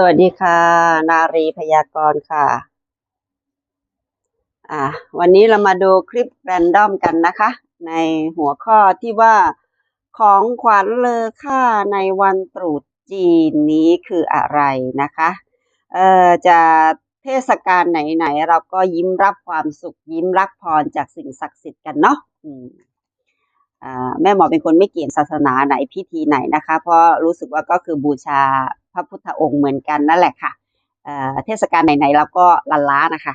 สวัสดีค่ะ นารีพยากรณ์ค่ะ อ่า วันนี้เรามาดูคลิปแรนดอมกันนะคะ ในหัวข้อที่ว่าของขวัญเลอค่าในวันตรุษจีนนี้คืออะไรนะคะ เอ่อ จะเทศกาลไหนๆ เราก็ยิ้มรับความสุขยิ้มรับพรจากสิ่งศักดิ์สิทธิ์กันเนาะอ่าแม่หมอเป็นคนไม่เกี่ยงศาสนาไหนพิธีไหนนะคะ เพราะรู้สึกว่าก็คือบูชา ระพุทธองค์เหมือนกันนั่นแหละค่ะเเทศกาลไหนๆเราก็ลันล้านะคะ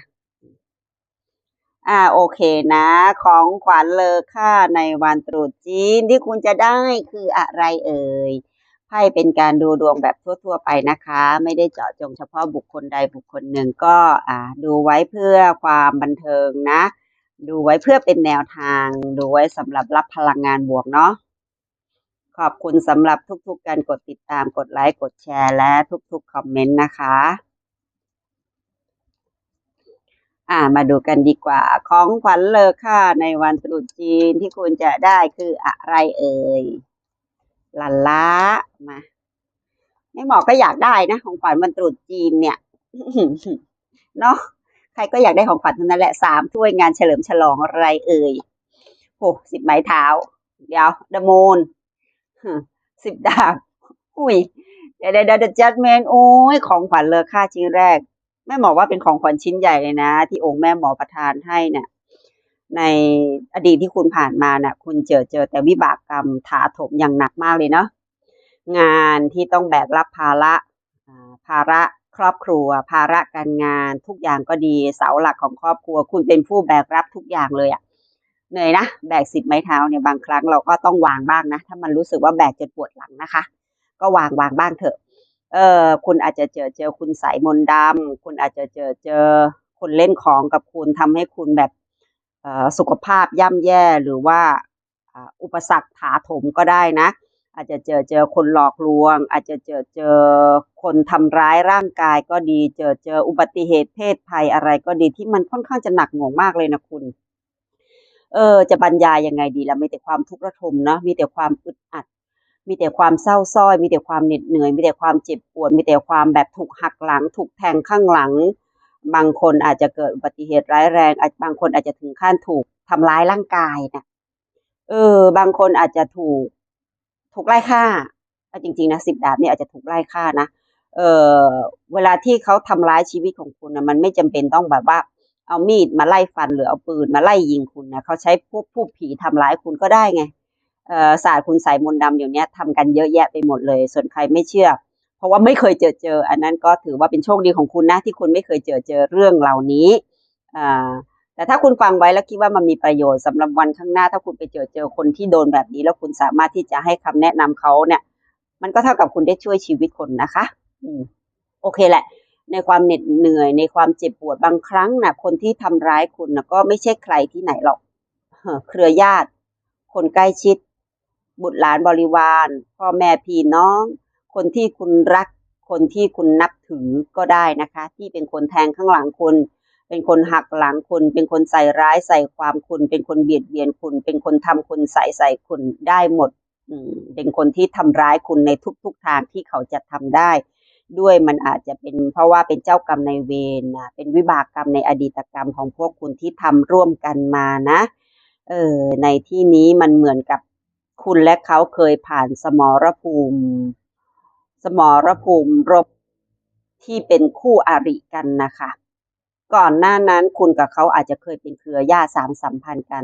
อ่าโอเคนะ ของขวัญเลอค่าในวันตรุษจีนที่คุณจะได้คืออะไรเอ่ยไพ่เป็นการดูดวงแบบทั่ว ๆ ไปนะคะ ไม่ได้เจาะจงเฉพาะบุคคลใดบุคคลหนึ่งก็อ่าดูไว้เพื่อความบันเทิงนะ ดูไว้เพื่อเป็นแนวทาง ดูไว้สำหรับรับพลังงานบวกเนาะ ขอบคุณสำหรับทุกๆการกดติดตามกดไลค์กดแชร์และทุกๆคอมเมนต์นะคะ อ่ามาดูกันดีกว่า ของขวัญเลอค่าในวันตรุษจีนที่คุณจะได้คืออะไรเอ่ยลันล้ามาไม่หมอก็อยากได้นะ ของขวัญวันตรุษจีนเนี่ยเนาะใครก็อยากได้ของขวัญทั้งนั้นแหละสามถ้วยงานเฉลิมฉลองอะไรเอ่ยโอ้สิบไม้เท้า เดี๋ยวเดโมน สิบดาบ อุ้ยเดี๋ยวเดี๋ยวเดี๋ยวจัดเมนโอ้ยของขวัญเลอค่าชิ้นแรก แม่หมอว่าเป็นของขวัญชิ้นใหญ่เลยนะ ที่องค์แม่หมอประทานให้เนี่ยในอดีตที่คุณผ่านมาน่ะ คุณเจอเจอแต่วิบากกรรมถาถมอย่างหนักมากเลยเนาะงานที่ต้องแบกรับภาระภาระครอบครัว ภาระการงาน ทุกอย่างก็ดีเสาหลักของครอบครัว คุณเป็นผู้แบกรับทุกอย่างเลยอะ เหนื่อยนะแบกสิบไม้เท้าเนี่ยบางครั้งเราก็ต้องวางบ้างนะ ถ้ามันรู้สึกว่าแบกจนปวดหลังนะคะ ก็วางวางบ้างเถอะ เออคุณอาจจะเจอเจอคุณสายมนดำคุณอาจจะเจอเจอคนเล่นของกับคุณทำให้คุณแบบเออสุขภาพย่ำแย่หรือว่าอุปสรรคถาถมก็ได้นะ อาจจะเจอเจอคนหลอกลวง อาจจะเจอเจอคนทำร้ายร่างกายก็ดี เจอเจออุบัติเหตุเพศภัยอะไรก็ดีที่มันค่อนข้างจะหนักหน่วงมากเลยนะคุณ เออจะบรรยายยังไงดีล่ะมีแต่ความทุกข์ระทมเนาะมีแต่ความอึดอัด มีแต่ความเศร้าสร้อย มีแต่ความเหน็ดเหนื่อย มีแต่ความเจ็บปวด มีแต่ความแบบถูกหักหลัง ถูกแทงข้างหลัง บางคนอาจจะเกิดอุบัติเหตุร้ายแรงอาจบางคนอาจจะถึงขั้นถูกทำร้ายร่างกายนะเออ บางคนอาจจะถูก ถูกไล่ฆ่าเอาจริงๆนะสิบดาบเนี่ยอาจจะถูกไล่ฆ่านะเออเวลาที่เขาทำร้ายชีวิตของคุณนะมันไม่จำเป็นต้องแบบว่า เอามีดมาไล่ฟันหรือเอาปืนมาไล่ยิงคุณนะเขาใช้พวกผู้ผีทำร้ายคุณก็ได้ไงเอ่อศาสตร์คุณใส่มนต์ดำเดี๋ยวนี้ทำกันเยอะแยะไปหมดเลย ส่วนใครไม่เชื่อ เพราะว่าไม่เคยเจอเจอ อันนั้นก็ถือว่าเป็นโชคดีของคุณนะที่คุณไม่เคยเจอเจอเรื่องเหล่านี้แต่ถ้าคุณฟังไว้แล้วคิดว่ามันมีประโยชน์สำหรับวันข้างหน้า ถ้าคุณไปเจอเจอคนที่โดนแบบนี้ แล้วคุณสามารถที่จะให้คำแนะนำเขาเนี่ย มันก็เท่ากับคุณได้ช่วยชีวิตคนนะคะ อืมโอเคแหละ ในความเหน็ดเหนื่อย ในความเจ็บปวดบางครั้งนะคนที่ทำร้ายคุณนะก็ไม่ใช่ใครที่ไหนหรอก เครือญาติ คนใกล้ชิด บุตรหลานบริวาร พ่อแม่พี่น้อง คนที่คุณรัก คนที่คุณนับถือก็ได้นะคะ ที่เป็นคนแทงข้างหลังคุณ เป็นคนหักหลังคุณ เป็นคนใส่ร้ายใส่ความคุณ เป็นคนเบียดเบียนคุณ เป็นคนทำคุณใส่ใส่คุณได้หมดอืเป็นคนที่ทำร้ายคุณในทุกๆทางที่เขาจะทำได้ ด้วยมันอาจจะเป็นเพราะว่าเป็นเจ้ากรรมในเวรนะเป็นวิบากกรรมในอดีตกรรมของพวกคุณที่ทำร่วมกันมานะเออในที่นี้มันเหมือนกับคุณและเขาเคยผ่านสมรภูมิ สมรภูมิรบที่เป็นคู่อริกันนะคะ ก่อนหน้านั้นคุณกับเขาอาจจะเคยเป็นเครือญาติสามสัมพันธ์กัน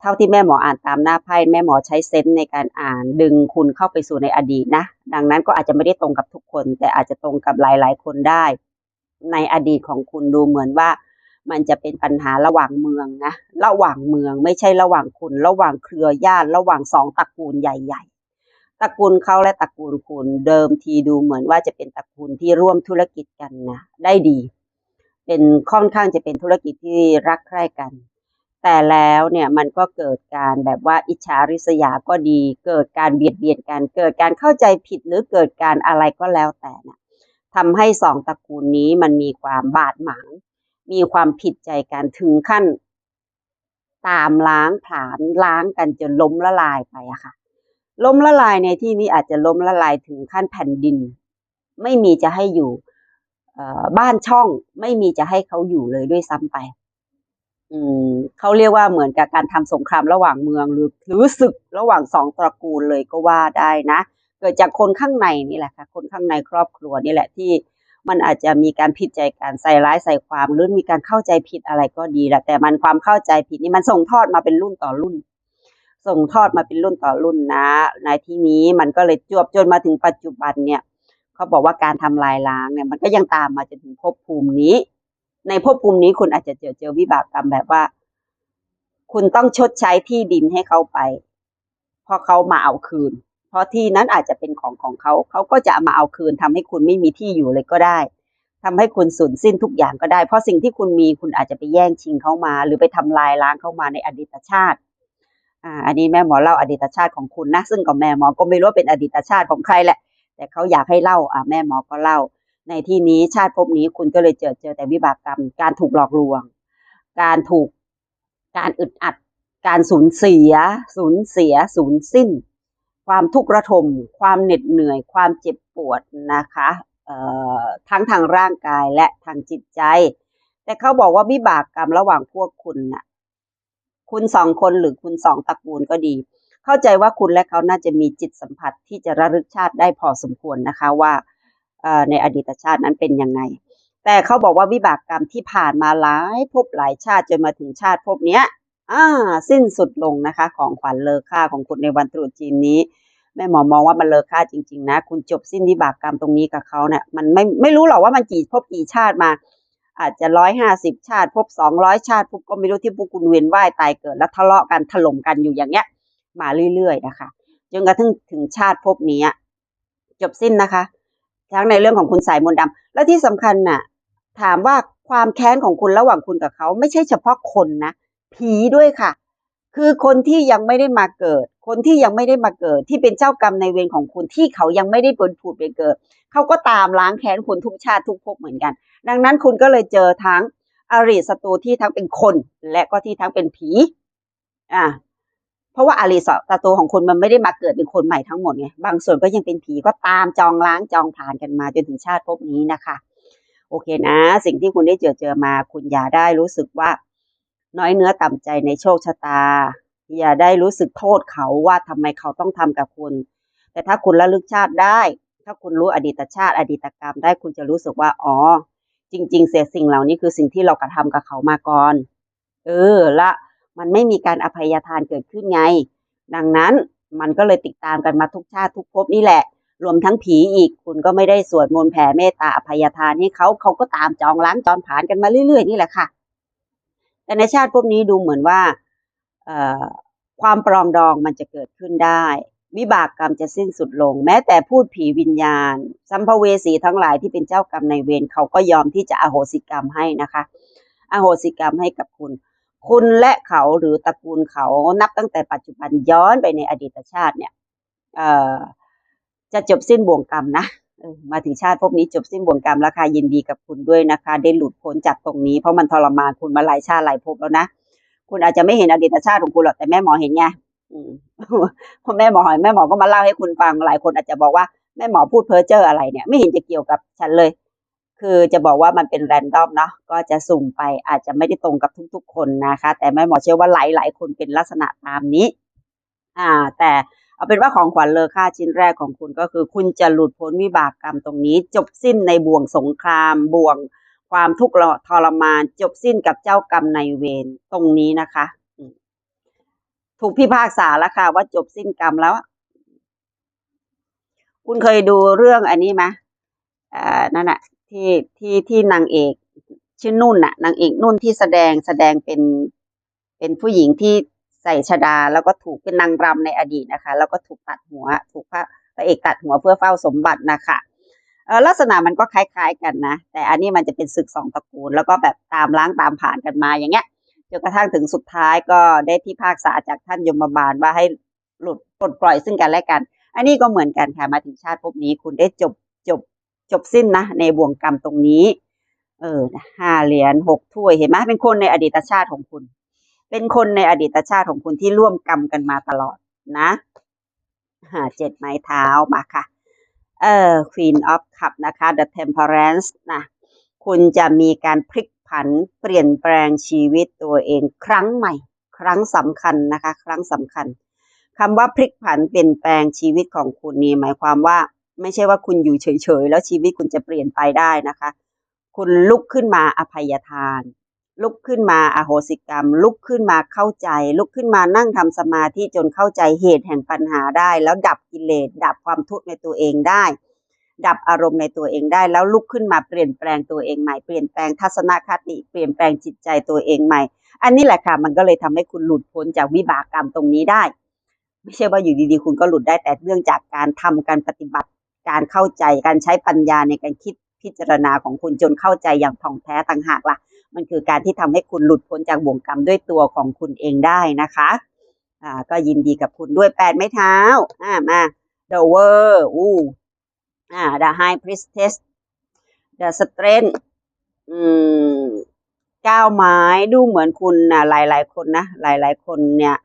เท่าที่แม่หมออ่านตามหน้าไพ่แม่หมอใช้เซนส์ในการอ่านดึงคุณเข้าไปสู่ในอดีตนะ ดังนั้นก็อาจจะไม่ได้ตรงกับทุกคน แต่อาจจะตรงกับหลาย ๆ คนได้ ในอดีตของคุณดูเหมือนว่า มันจะเป็นปัญหาระหว่างเมืองนะระหว่างเมืองไม่ใช่ระหว่างคุณ ระหว่างเครือญาติระหว่างสองตระกูลใหญ่ ๆตระกูลเขาและตระกูลคุณเดิมทีดูเหมือนว่าจะเป็นตระกูลที่ร่วมธุรกิจกันนะได้ดี เป็นค่อนข้างจะเป็นธุรกิจที่รักใคร่กัน แต่แล้วเนี่ยมันก็เกิดการแบบว่าอิจฉาริษยาก็ดี เกิดการเบียดเบียนกันเกิดการเข้าใจผิดหรือเกิดการอะไรก็แล้วแต่นะทำให้สองตระกูลนี้มันมีความบาดหมาง มีความผิดใจกันถึงขั้น ตามล้างผลาญล้างกันจนล้มละลายไปอะค่ะ ล้มละลายในที่นี้อาจจะล้มละลายถึงขั้นแผ่นดิน ไม่มีจะให้อยู่บ้านช่องไม่มีจะให้เขาอยู่เลยด้วยซ้ำไป เขาเรียกว่าเหมือนกับการทำสงครามระหว่างเมืองหรือหรือศึกระหว่างสองตระกูลเลยก็ว่าได้นะ เกิดจากคนข้างในนี่แหละค่ะ คนข้างในครอบครัวนี่แหละที่มันอาจจะมีการผิดใจกันใส่ร้ายใส่ความหรือมีการเข้าใจผิดอะไรก็ดีแหละแต่มันความเข้าใจผิดนี่มันส่งทอดมาเป็นรุ่นต่อรุ่น ส่งทอดมาเป็นรุ่นต่อรุ่นนะในที่นี้มันก็เลยจวบจนมาถึงปัจจุบันเนี่ยเขาบอกว่าการทำลายล้างเนี่ยมันก็ยังตามมาจนถึงภพภูมินี้ ในภพภูมินี้คุณอาจจะเจอเจอวิบากกรรมแบบว่า คุณต้องชดใช้ที่ดินให้เขาไป เพราะเขามาเอาคืน เพราะที่นั้นอาจจะเป็นของของเขา เขาก็จะมาเอาคืนทำให้คุณไม่มีที่อยู่เลยก็ได้ทำให้คุณสูญสิ้นทุกอย่างก็ได้ เพราะสิ่งที่คุณมีคุณอาจจะไปแย่งชิงเขามา หรือไปทำลายล้างเขามาในอดีตชาติอ่าอันนี้แม่หมอเล่าอดีตชาติของคุณนะ ซึ่งกับแม่หมอก็ไม่รู้ว่าเป็นอดีตชาติของใครแหละ แต่เขาอยากให้เล่าอ่าแม่หมอก็เล่า ในที่นี้ชาติภพนี้คุณก็เลยเจอเจอแต่วิบากกรรม การถูกหลอกลวง การถูกการอึดอัด การสูญเสีย สูญเสีย สูญสิ้น ความทุกข์ระทม ความเหน็ดเหนื่อย ความเจ็บปวดนะคะทั้งทางร่างกายและทางจิตใจ แต่เขาบอกว่าวิบากกรรมระหว่างพวกคุณน่ะ คุณสองคนหรือคุณสองตระกูลก็ดี เข้าใจว่าคุณและเขาน่าจะมีจิตสัมผัสที่จะระลึกชาติได้พอสมควรนะคะว่า ในอดีตชาตินั้นเป็นยังไง แต่เขาบอกว่าวิบากกรรมที่ผ่านมาหลายภพหลายชาติจนมาถึงชาติภพเนี้ยอ่าสิ้นสุดลงนะคะ ของขวัญเลอค่าของคุณในวันตรุษจีนนี้แม่หมอมองว่ามันเลอค่าจริง ๆ นะ คุณจบสิ้นวิบากกรรมตรงนี้กับเขาเนี่ยมันไม่ไม่รู้หรอกว่ามันกี่ภพกี่ชาติมา อาจจะร้อยห้าสิบชาติภพสองร้อยชาติภพก็ไม่รู้ที่พวกคุณเวียนว่ายตายเกิด แล้วทะเลาะกันถล่มกันอยู่อย่างเงี้ย มาเรื่อยๆนะคะจนกระทั่งถึงชาติภพนี้จบสิ้นนะคะ ทั้งในเรื่องของคุณสายมนต์ดำแล้วที่สำคัญน่ะถามว่าความแค้นของคุณระหว่างคุณกับเขาไม่ใช่เฉพาะคนนะ ผีด้วยค่ะ คือคนที่ยังไม่ได้มาเกิด คนที่ยังไม่ได้มาเกิด ที่เป็นเจ้ากรรมในเวรของคุณที่เขายังไม่ได้ผลผุดไปเกิด เขาก็ตามล้างแค้นคุณทุกชาติทุกภพเหมือนกัน ดังนั้นคุณก็เลยเจอทั้งอริศัตรูที่ทั้งเป็นคน และก็ที่ทั้งเป็นผี อ่า ราะว่าอาริศัตรูของคุณมันไม่ได้มาเกิดเป็นคนใหม่ทั้งหมดไงบางส่วนก็ยังเป็นผีก็ตามจองล้างจองผ่านกันมาจนถึงชาติภพนี้นะคะ โอเคนะ สิ่งที่คุณได้เจอเจอมา คุณอย่าได้รู้สึกว่า น้อยเนื้อต่ำใจในโชคชะตา อย่าได้รู้สึกโทษเขาว่าทำไมเขาต้องทำกับคุณ แต่ถ้าคุณระลึกชาติได้ ถ้าคุณรู้อดีตชาติ อดีตกรรมได้คุณจะรู้สึกว่าอ๋อจริง ๆ เสียสิ่งเหล่านี้คือสิ่งที่เรากระทำกับเขามาก่อน เออละ มันไม่มีการอภัยทานเกิดขึ้นไง ดังนั้นมันก็เลยติดตามกันมาทุกชาติทุกภพนี่แหละ รวมทั้งผีอีกคุณก็ไม่ได้สวดมนต์แผ่เมตตาอภัยทานให้เขาเขาก็ตามจองล้างจองผลานกันมาเรื่อยๆนี่แหละค่ะ แต่ในชาติพวกนี้ดูเหมือนว่าความปรองดองมันจะเกิดขึ้นได้ วิบากกรรมจะสิ้นสุดลง แม้แต่พูดผีวิญญาณ สัมภเวสีทั้งหลายที่เป็นเจ้ากรรมในายเวรเขาก็ยอมที่จะอโหสิกรรมให้นะคะ อโหสิกรรมให้กับคุณ คุณและเขาหรือตระกูลเขานับตั้งแต่ปัจจุบันย้อนไปในอดีตชาติเนี่ยจะจบสิ้นบ่วงกรรมนะมาถึงชาติภพนี้จบสิ้นบ่วงกรรมแล้วค่ะยินดีกับคุณด้วยนะคะ ได้หลุดพ้นจากตรงนี้เพราะมันทรมานคุณมาหลายชาติหลายภพแล้วนะคุณอาจจะไม่เห็นอดีตชาติของคุณหรอกแต่แม่หมอเห็นไงอืมเพราะแม่หมอแม่หมอก็มาเล่าให้คุณฟังหลายคนอาจจะบอกว่าแม่หมอพูดเพ้อเจ้ออะไรเนี่ย ไม่เห็นจะเกี่ยวกับฉันเลย คือจะบอกว่ามันเป็นแรนดอมเนาะก็จะสุ่มไปอาจจะไม่ได้ตรงกับทุกๆ คนนะคะ แต่แม่หมอเชื่อว่าหลายๆ คนเป็นลักษณะตามนี้ อ่า แต่เอาเป็นว่าของขวัญเลอค่าชิ้นแรกของคุณก็คือ คุณจะหลุดพ้นวิบากกรรมตรงนี้ จบสิ้นในบ่วงสงคราม บ่วงความทุกข์ทรมาน จบสิ้นกับเจ้ากรรมในเวรตรงนี้นะคะถูกพิพากษาแล้วค่ะ ว่าจบสิ้นกรรมแล้ว คุณเคยดูเรื่องอันนี้ไหมอ่านั่นแหะ ที่ที่ที่นางเอกชื่อนุ่นน่ะนางเอกนุ่นที่แสดงแสดงเป็นเป็นผู้หญิงที่ใส่ชดา แล้วก็ถูกเป็นนางรำในอดีตนะคะ แล้วก็ถูกตัดหัว ถูกพระพระเอกตัดหัวเพื่อเฝ้าสมบัตินะคะเออลักษณะมันก็คล้ายๆกันนะ แต่อันนี้มันจะเป็นศึกสองตระกูล แล้วก็แบบตามล้างตามผ่านกันมาอย่างเงี้ยจนกระทั่งถึงสุดท้ายก็ได้พิพากษาจากท่านยมบาลว่าให้หลุดปลดปล่อยซึ่งกันและกัน อันนี้ก็เหมือนกันค่ะมาถึงชาติภพนี้คุณได้จบจบ จบสิ้นนะ ในบ่วงกรรมตรงนี้ เออห้าเหรียญหกถ้วยเห็นไหมเป็นคนในอดีตชาติของคุณ เป็นคนในอดีตชาติของคุณที่ร่วมกรรมกันมาตลอดนะหาเจ็ดไม้เท้ามาค่ะ เออ Queen of Cup นะคะ The Temperance นะคุณจะมีการพลิกผันเปลี่ยนแปลงชีวิตตัวเองครั้งใหม่ ครั้งสำคัญนะคะ ครั้งสำคัญคำว่าพลิกผันเปลี่ยนแปลงชีวิตของคุณนี่หมายความว่า ไม่ใช่ว่าคุณอยู่เฉยๆ แล้วชีวิตคุณจะเปลี่ยนไปได้นะคะ คุณลุกขึ้นมาอภัยทาน ลุกขึ้นมาอาโหสิกรรม ลุกขึ้นมาเข้าใจ ลุกขึ้นมานั่งทำสมาธิจนเข้าใจเหตุแห่งปัญหาได้ แล้วดับกิเลสดับความทุกข์ในตัวเองได้ ดับอารมณ์ในตัวเองได้ แล้วลุกขึ้นมาเปลี่ยนแปลงตัวเองใหม่เปลี่ยนแปลงทัศนคติ เปลี่ยนแปลงจิตใจตัวเองใหม่ อันนี้แหละค่ะมันก็เลยทำให้คุณหลุดพ้นจากวิบากกรรมตรงนี้ได้ไม่ใช่ว่าอยู่ดีๆ คุณก็หลุดได้แต่เนื่องจากการทำการปฏิบัติ การเข้าใจการใช้ปัญญาในการคิดพิจารณาของคุณจนเข้าใจอย่างท่องแท้ต่างหากล่ะ มันคือการที่ทำให้คุณหลุดพ้นจากบ่วงกรรมด้วยตัวของคุณเองได้นะคะอ่าก็ยินดีกับคุณด้วยแปดไม้เท้าอ่ามา the world อู้อ่า the high priestess the strength อืมก้าวไม้ดูเหมือนคุณนะหลายๆคนนะ หลายๆคนเนี่ย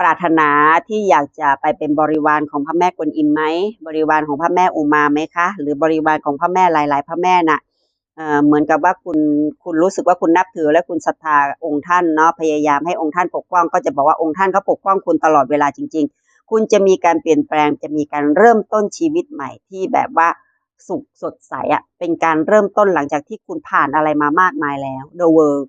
ปรารถนาที่อยากจะไปเป็นบริวารของพระแม่กวนอิมไหมบริวารของพระแม่อุมาไหมคะ หรือบริวารของพระแม่หลาย ๆ พระแม่น่ะเอ่อเหมือนกับว่าคุณคุณรู้สึกว่าคุณนับถือและคุณศรัทธาองค์ท่านเนาะพยายามให้องค์ท่านปกป้อง ก็จะบอกว่าองค์ท่านเขาปกป้องคุณตลอดเวลาจริง ๆ คุณจะมีการเปลี่ยนแปลงจะมีการเริ่มต้นชีวิตใหม่ที่แบบว่าสุขสดใสอะ่ะเป็นการเริ่มต้นหลังจากที่คุณผ่านอะไรมามากมายแล้ว The World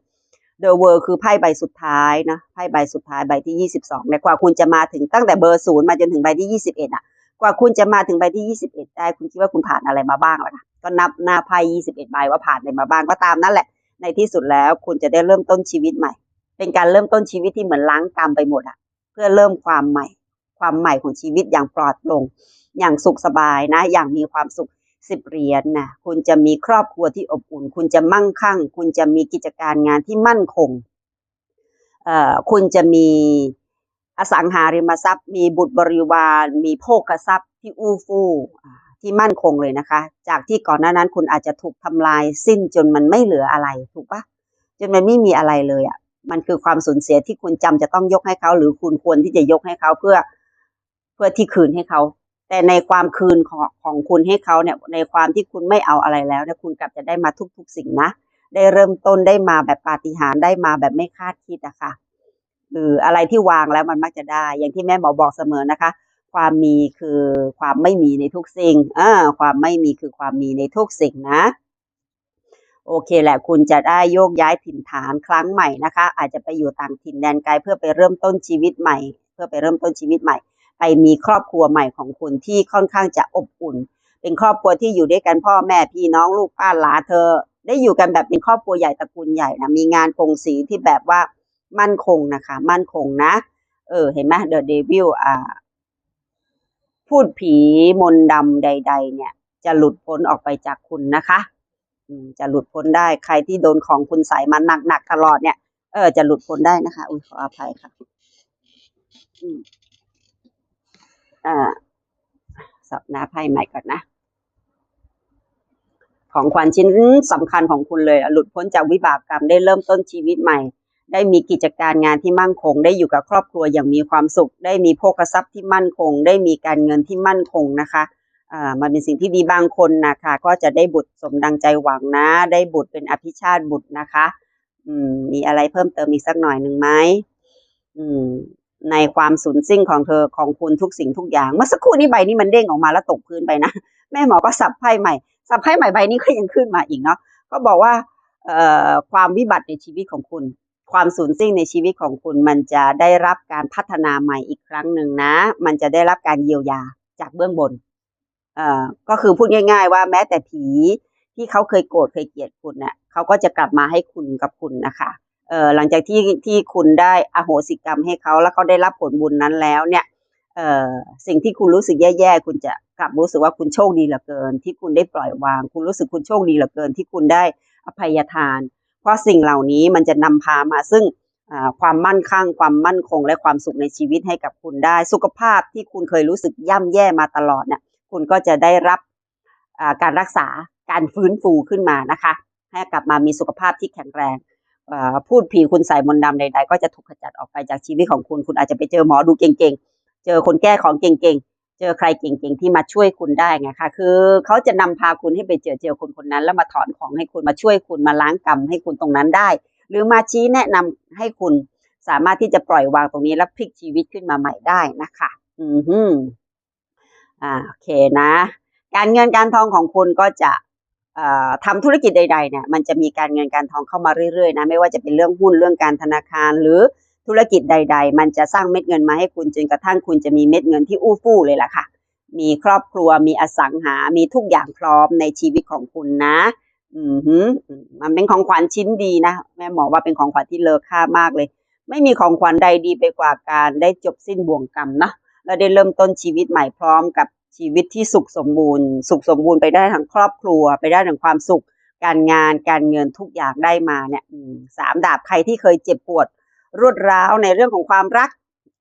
The World คือไพ่ใบสุดท้ายนะไพ่ใบสุดท้ายใบที่22เนี่ยกว่าคุณจะมาถึงตั้งแต่เบอร์ศูนย์มาจนถึงใบที่21อะ กว่าคุณจะมาถึงใบที่21ได้ คุณคิดว่าคุณผ่านอะไรมาบ้างล่ะคะก็นับหน้าไพ่21ใบว่าผ่านอะไรมาบ้างก็ตามนั่นแหละ ในที่สุดแล้วคุณจะได้เริ่มต้นชีวิตใหม่ เป็นการเริ่มต้นชีวิตที่เหมือนล้างกรรมไปหมดอะ เพื่อเริ่มความใหม่ ความใหม่ของชีวิตอย่างปลอดโปร่งอย่างสุขสบายนะ อย่างมีความสุข สิบเหรียญนะคุณจะมีครอบครัวที่อบอุ่น คุณจะมั่งคั่ง คุณจะมีกิจการงานที่มั่นคงเอ่อคุณจะมีอสังหาริมทรัพย์ มีบุตรบริวาร มีโภคทรัพย์ที่อู้ฟู่ที่มั่นคงเลยนะคะ จากที่ก่อนหน้านั้นคุณอาจจะถูกทำลายสิ้นจนมันไม่เหลืออะไรถูกปะจนมันไม่มีอะไรเลยอะมันคือความสูญเสียที่คุณจำจะต้องยกให้เขา หรือคุณควรที่จะยกให้เขาเพื่อ เพื่อที่คืนให้เขา แต่ในความคืนของของคุณให้เขาเนี่ยในความที่คุณไม่เอาอะไรแล้วเนี่ยคุณกลับจะได้มาทุก ๆ สิ่งนะได้เริ่มต้นได้มาแบบปาฏิหาริย์ได้มาแบบไม่คาดคิดอะค่ะหรืออะไรที่วางแล้วมันมักจะได้ อย่างที่แม่หมอบอกเสมอนะคะ ความมีคือความไม่มีในทุกสิ่งอ่าความไม่มีคือความมีในทุกสิ่งนะ โอเคแหละคุณจะได้โยกย้ายถิ่นฐานครั้งใหม่นะคะ อาจจะไปอยู่ต่างถิ่นแดนไกลเพื่อไปเริ่มต้นชีวิตใหม่ เพื่อไปเริ่มต้นชีวิตใหม่ ไปมีครอบครัวใหม่ของคุณที่ค่อนข้างจะอบอุ่น เป็นครอบครัวที่อยู่ด้วยกันพ่อแม่พี่น้องลูกป้าหลานเธอ ได้อยู่กันแบบเป็นครอบครัวใหญ่ตระกูลใหญ่นะมีงานกงสีที่แบบว่ามั่นคงนะคะ มั่นคงนะ เออ เห็นไหมเดอะเดวิลอ่า พูดผีมนดำใด ๆ เนี่ย จะหลุดพ้นออกไปจากคุณนะคะจะหลุดพ้นได้ใครที่โดนของคุณใส่มาหนักๆตลอดเนี่ย เออ จะหลุดพ้นได้นะคะ อุ้ยขออภัยค่ะ อืม อ่าสับหน้าไพ่ใหม่ก่อนนะ ของขวัญชิ้นสำคัญของคุณเลย หลุดพ้นจากวิบากกรรมได้เริ่มต้นชีวิตใหม่ ได้มีกิจการงานที่มั่นคง ได้อยู่กับครอบครัวอย่างมีความสุข ได้มีโภคทรัพย์ที่มั่นคง ได้มีการเงินที่มั่นคงนะคะอ่ามันเป็นสิ่งที่ดีบางคนนะคะก็จะได้บุตรสมดังใจหวังนะ ได้บุตรเป็นอภิชาติบุตรนะคะ อืม มีอะไรเพิ่มเติมอีกสักหน่อยหนึ่งไหมอืม ในความสูญสิ้นของเธอของคุณทุกสิ่งทุกอย่าง เมื่อสักครู่นี้ใบนี้มันเด้งออกมาแล้วตกพื้นไปนะ แม่หมอก็สับไพ่ใหม่ สับไพ่ใหม่ใบนี้ก็ยังขึ้นมาอีกเนาะก็บอกว่าเอ่อความวิบัติในชีวิตของคุณ ความสูญสิ้นในชีวิตของคุณ มันจะได้รับการพัฒนาใหม่อีกครั้งหนึ่งนะ มันจะได้รับการเยียวยาจากเบื้องบนเอ่อก็คือพูดง่าย ๆ ว่าแม้แต่ผีที่เขาเคยโกรธเคยเกลียดคุณเนี่ยเขาก็จะกลับมาให้คุณกับคุณนะคะ เอ่อหลังจากที่ที่คุณได้อโหสิกรรมให้เขาแล้วเขาได้รับผลบุญนั้นแล้วเนี่ยเอ่อสิ่งที่คุณรู้สึกแย่ๆคุณจะกลับรู้สึกว่าคุณโชคดีเหลือเกิน ที่คุณได้ปล่อยวาง คุณรู้สึกคุณโชคดีเหลือเกิน ที่คุณได้อภัยทาน เพราะสิ่งเหล่านี้มันจะนำพามาซึ่งความมั่นคงความมั่นคงและความสุขในชีวิตให้กับคุณได้ สุขภาพที่คุณเคยรู้สึกย่ำแย่มาตลอดเนี่ยคุณก็จะได้รับการรักษาการฟื้นฟูขึ้นมานะคะ ให้กลับมามีสุขภาพที่แข็งแรง พูดผีคุณใส่มนต์ดำใดๆ ก็จะถูกขจัดออกไปจากชีวิตของคุณ คุณอาจจะไปเจอหมอดูเก่งๆ เจอคนแก้ของเก่งๆ เจอใครเก่งๆ ที่มาช่วยคุณได้ไงคะ คือเขาจะนำพาคุณให้ไปเจอเจอคนคนนั้น แล้วมาถอนของให้คุณมาช่วยคุณมาล้างกรรมให้คุณตรงนั้นได้ หรือมาชี้แนะนำให้คุณสามารถที่จะปล่อยวางตรงนี้แล้วพลิกชีวิตขึ้นมาใหม่ได้นะคะ อือฮึอ่าโอเคนะ การเงินการทองของคุณก็จะ ทำธุรกิจใดๆเนี่ยมันจะมีการเงินการทองเข้ามาเรื่อยๆนะไม่ว่าจะเป็นเรื่องหุ้นเรื่องการธนาคารหรือธุรกิจใด ๆ มันจะสร้างเม็ดเงินมาให้คุณจนกระทั่งคุณจะมีเม็ดเงินที่อู้ฟู่เลยล่ะค่ะ มีครอบครัวมีอสังหา มีทุกอย่างพร้อมในชีวิตของคุณนะ อือหืมมันเป็นของขวัญชิ้นดีนะแม่หมอว่าเป็นของขวัญที่เลอค่ามากเลย ไม่มีของขวัญใดดีไปกว่าการได้จบสิ้นบ่วงกรรมนะแล้วได้เริ่มต้นชีวิตใหม่พร้อมกับ ชีวิตที่สุขสมบูรณ์ สุขสมบูรณ์ไปได้ทั้งครอบครัว ไปได้ทั้งความสุข การงานการเงินทุกอย่างได้มาเนี่ยสามดาบใครที่เคยเจ็บปวดรวดร้าวในเรื่องของความรัก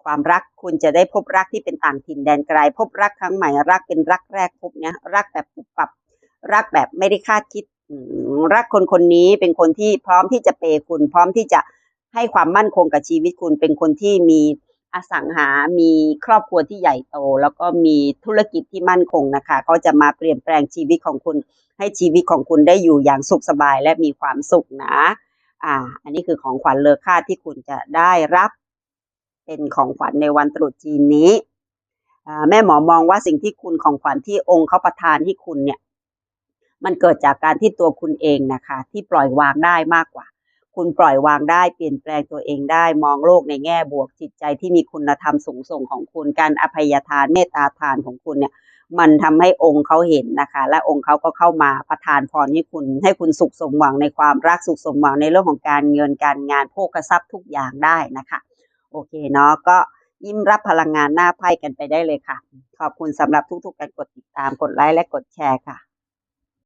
ความรักคุณจะได้พบรักที่เป็นต่างถิ่นแดนไกล พบรักครั้งใหม่รักเป็นรักแรกพบเนี่ยรักแบบปุบปับ รักแบบไม่ได้คาดคิดรักคนคนนี้เป็นคนที่พร้อมที่จะเปย์คุณ พร้อมที่จะให้ความมั่นคงกับชีวิตคุณเป็นคนที่มี อสังหา มีครอบครัวที่ใหญ่โต แล้วก็มีธุรกิจที่มั่นคงนะคะเขาจะมาเปลี่ยนแปลงชีวิตของคุณ ให้ชีวิตของคุณได้อยู่อย่างสุขสบายและมีความสุขนะ อ่า อันนี้คือของขวัญเลอค่าที่คุณจะได้รับ เป็นของขวัญในวันตรุษจีนนี้อ่าแม่หมอมองว่าสิ่งที่คุณของขวัญที่องค์เขาประทานให้คุณเนี่ย มันเกิดจากการที่ตัวคุณเองนะคะ ที่ปล่อยวางได้มากกว่า คุณปล่อยวางได้เปลี่ยนแปลงตัวเองได้มองโลกในแง่บวกจิตใจที่มีคุณธรรมสูงส่งของคุณ การอภัยทานเมตตาทานของคุณเนี่ย มันทำให้องค์เขาเห็นนะคะ และองค์เขาก็เข้ามาประทานพรให้คุณ ให้คุณสุขสมหวังในความรักสุขสมหวังในเรื่องของการเงินการงานโภคทรัพย์ทุกอย่างได้นะคะ โอเคเนาะก็ยิ้มรับพลังงานหน้าไพ่กันไปได้เลยค่ะ ขอบคุณสำหรับทุกๆการกดติดตามกดไลค์และกดแชร์ค่ะ